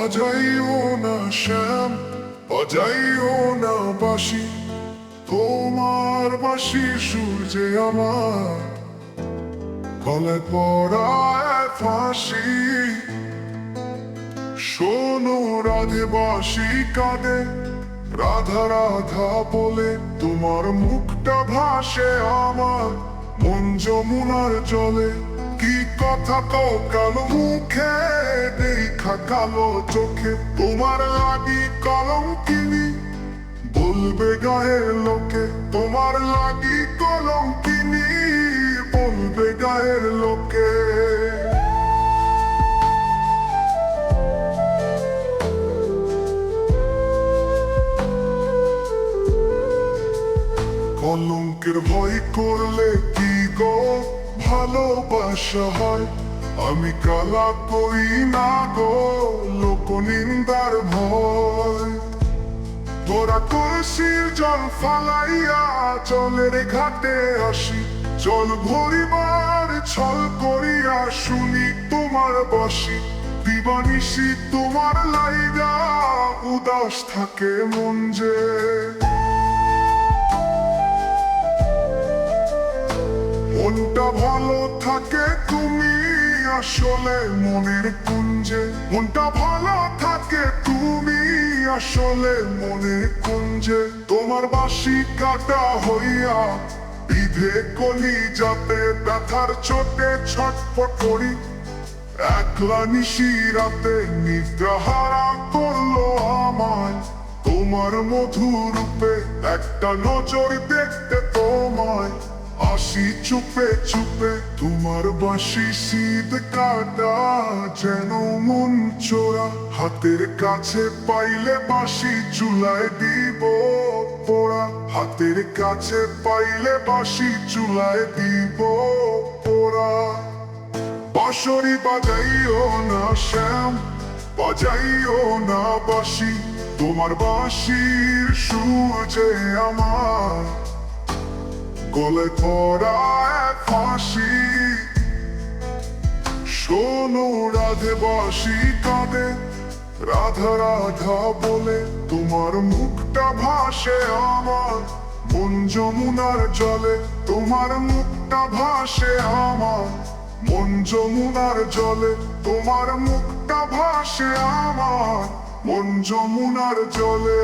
বাজাইও না শ্যাম বাজাইও না বাসি। তোমার বাসি সূর্যে আমার। গলায় পড়ায় ফাঁসি। শোনো রাধে বাসি কাঁদে, রাধা রাধা বলে, তোমার মুখটা ভাসে আমার। মন যমুনার জলে কথা কও কালো মুখে দেখা কালো চোখে। তোমার লাগি কলম কিনি, বলবে গায়ের লোকে। তোমার লাগি কলম কিনি, বলবে গায়ের লোকে। কলঙ্কের ভয় করলে কি গো? ভালোবাসা হয়। আমি কালা করি না গো? লোক নিন্দার ভয়। তোরা কলসির জল ফালাইয়া জলের ঘাটে আসি। জল ভরিবার ছল করিয়া শুনি তোমার বসি। দিবানিসি তোমার লাইগা, উদাস থাকে মন যে। থাকে তুমি আসলে মনের কুঞ্জে। মনটা ভালো থাকে তুমি আসলে মনের কুঞ্জে। তোমার বাসি কাটা হইয়া বিধে কলি যাতে ব্যথার চোটে ছটফট করি। একলা নিশি রাতে নিদ্রাহারা করল আমায়। তোমার মধুরূপে একটা নজর দেখতে তোমায়। আসি চুপে চুপে তোমার বাসি শীত কাটা, যেন মন চোরা হাতের কাছে পাইলে বাসি চুলায় দিব পোড়া। হাতের কাছে পাইলে বাসি চুলায় দিব পোড়া। বাঁশরি বাজাইও না শ্যাম, বাজাইও না বাসি তোমার বাঁশির যে আমার গলে এক ফাঁসি শোনো রাধে বাসি কাঁদে। রাধা রাধা বলে, তোমার মুখটা ভাসে আমার। মন যমুনার জলে, তোমার মুখটা ভাসে আমার। মন যমুনার জলে, তোমার মুখটা ভাসে আমার। মন যমুনার জলে